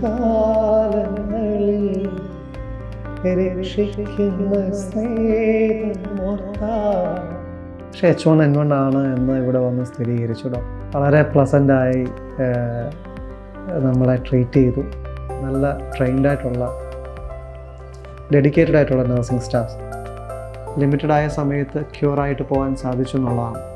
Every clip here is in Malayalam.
കാലങ്ങളിൽ രക്ഷിക്കുന്ന പക്ഷേ എച്ച് വൺ എൻ വൺ ആണ് എന്ന് ഇവിടെ വന്ന് സ്ഥിരീകരിച്ചു ഡോ വളരെ പ്ലസന്റായി നമ്മളെ ട്രീറ്റ് ചെയ്തു. നല്ല ട്രെയിൻഡ് ആയിട്ടുള്ള ഡെഡിക്കേറ്റഡ് ആയിട്ടുള്ള നഴ്സിംഗ് സ്റ്റാഫ് ലിമിറ്റഡായ സമയത്ത് ക്യൂറായിട്ട് പോകാൻ സാധിച്ചു എന്നുള്ളതാണ്.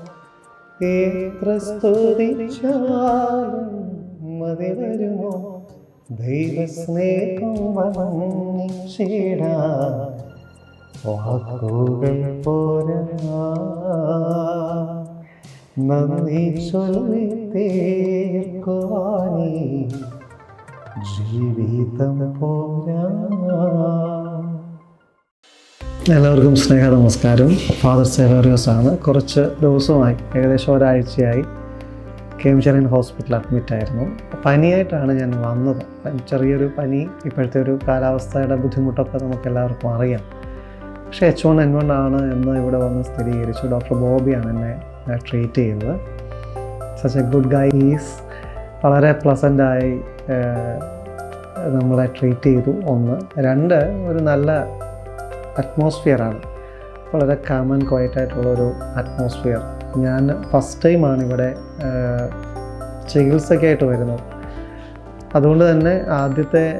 എത്ര സ്തുതിച്ചാലും മതി വരുമോ? ദൈവസ്നേഹം വർണിച്ചിടാൻ വാക്കുകൾ പോരാ നന്ദി ചൊല്ലി തീർക്കുവാനേ ജീവിതം പോരാ. എല്ലാവർക്കും സ്നേഹ നമസ്കാരം ഫാദർ സെവേറിയോസ് ആണ്. കുറച്ച് ദിവസമായി ഏകദേശം ഒരാഴ്ചയായി കേംചറിയൻ ഹോസ്പിറ്റലിൽ അഡ്മിറ്റ് ആയിരുന്നു. പനിയായിട്ടാണ് ഞാൻ വന്നത്. ചെറിയൊരു പനി ഇപ്പോഴത്തെ ഒരു കാലാവസ്ഥയുടെ ബുദ്ധിമുട്ടൊക്കെ നമുക്ക് എല്ലാവർക്കും അറിയാം. പക്ഷേ എച്ച് വൺ എൻ വൺ ആണ് എന്ന് ഇവിടെ വന്ന് സ്ഥിരീകരിച്ചു. ഡോക്ടർ ബോബിയാണ് എന്നെ ട്രീറ്റ് ചെയ്തത്. Such a good guy is വളരെ പ്ലസന്റായി നമ്മളെ ട്രീറ്റ് ചെയ്തു ഒന്ന്. രണ്ട് ഒരു നല്ല അറ്റ്മോസ്ഫിയറാണ് വളരെ കാമൻ ക്വയറ്റ് ആയിട്ടുള്ളൊരു അറ്റ്മോസ്ഫിയർ ഞാൻ ഫസ്റ്റ് ടൈമാണ് ഇവിടെ ചികിത്സയ്ക്കായിട്ട് വരുന്നത്. അതുകൊണ്ട് തന്നെ ആദ്യത്തെ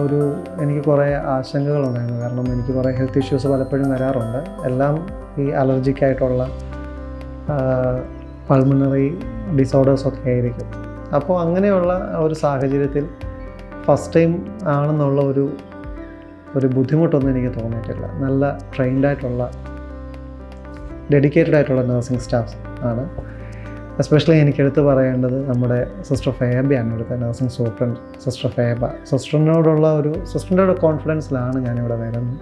ഒരു എനിക്ക് കുറേ ആശങ്കകളുണ്ടായിരുന്നു കാരണം എനിക്ക് കുറേ ഹെൽത്ത് ഇഷ്യൂസ് പലപ്പോഴും വരാറുണ്ട്. എല്ലാം ഈ അലർജിക്കായിട്ടുള്ള പൾമണറി ഡിസോർഡേഴ്സൊക്കെ ആയിരിക്കും. അപ്പോൾ അങ്ങനെയുള്ള ഒരു സാഹചര്യത്തിൽ ഫസ്റ്റ് ടൈം ആണെന്നുള്ള ഒരു ഒരു ബുദ്ധിമുട്ടൊന്നും എനിക്ക് തോന്നിയിട്ടില്ല. നല്ല ട്രെയിൻഡ് ആയിട്ടുള്ള ഡെഡിക്കേറ്റഡ് ആയിട്ടുള്ള നഴ്സിംഗ് സ്റ്റാഫ് ആണ്. എസ്പെഷ്യലി എനിക്ക് എടുത്തു പറയേണ്ടത് നമ്മുടെ സിസ്റ്റർ ഫേബയാണ് ഇവിടുത്തെ നഴ്സിംഗ് സൂപ്രണ്ട് സിസ്റ്റർ ഫേബ. സിസ്റ്ററിനോടുള്ള ഒരു സിസ്റ്ററിന്റെ ഒരു കോൺഫിഡൻസിലാണ് ഞാനിവിടെ വരുന്നത്.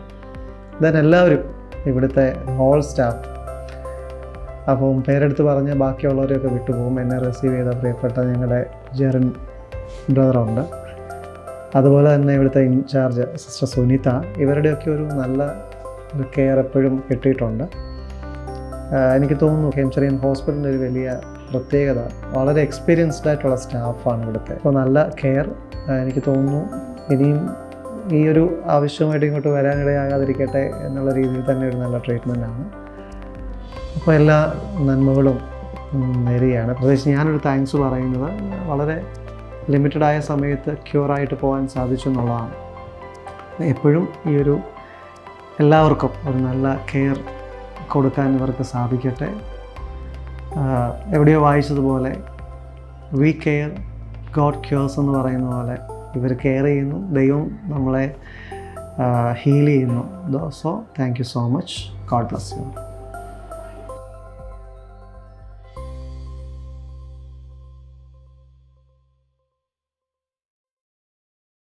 ദെൻ എല്ലാവരും ഇവിടുത്തെ ഹോൾ സ്റ്റാഫ് അപ്പം പേരെടുത്ത് പറഞ്ഞ് ബാക്കിയുള്ളവരെയൊക്കെ വിട്ടുപോകും. എന്നെ റിസീവ് ചെയ്ത പ്രിയപ്പെട്ട ഞങ്ങളുടെ ജെറിൻ ബ്രദറുണ്ട് അതുപോലെ തന്നെ ഇവിടുത്തെ ഇൻചാർജ് സിസ്റ്റർ സുനിത ഇവരുടെയൊക്കെ ഒരു നല്ല ഒരു കെയർ എപ്പോഴും കിട്ടിയിട്ടുണ്ട്. എനിക്ക് തോന്നുന്നു ഹെംചറിയൻ ഹോസ്പിറ്റലിന്റെ ഒരു വലിയ പ്രത്യേകത വളരെ എക്സ്പീരിയൻസ്ഡ് ആയിട്ടുള്ള സ്റ്റാഫാണ് ഇവിടുത്തെ. അപ്പോൾ നല്ല കെയർ എനിക്ക് തോന്നുന്നു ഇനിയും ഈ ഒരു ആവശ്യമായിട്ട് ഇങ്ങോട്ട് വരാനിടയാകാതിരിക്കട്ടെ എന്നുള്ള രീതിയിൽ തന്നെ ഒരു നല്ല ട്രീറ്റ്മെന്റ് ആണ്. അപ്പോൾ എല്ലാ നന്മകളും നേരെയാണ് പ്രത്യേകിച്ച് ഞാനൊരു താങ്ക്സ് പറയുന്നത് വളരെ ലിമിറ്റഡ് ആയ സമയത്ത് ക്യൂറായിട്ട് പോകാൻ സാധിച്ചു എന്നുള്ളതാണ് എപ്പോഴും ഈ ഒരു എല്ലാവർക്കും ഒരു നല്ല കെയർ കൊടുക്കാൻ ഇവർക്ക് സാധിക്കട്ടെ. എവിടെയോ വായിച്ചതുപോലെ വി കെയർ ഗോഡ് ക്യൂർസ് എന്ന് പറയുന്ന പോലെ ഇവർ കെയർ ചെയ്യുന്നു ദൈവം നമ്മളെ ഹീൽ ചെയ്യുന്നു. So thank you so much God bless you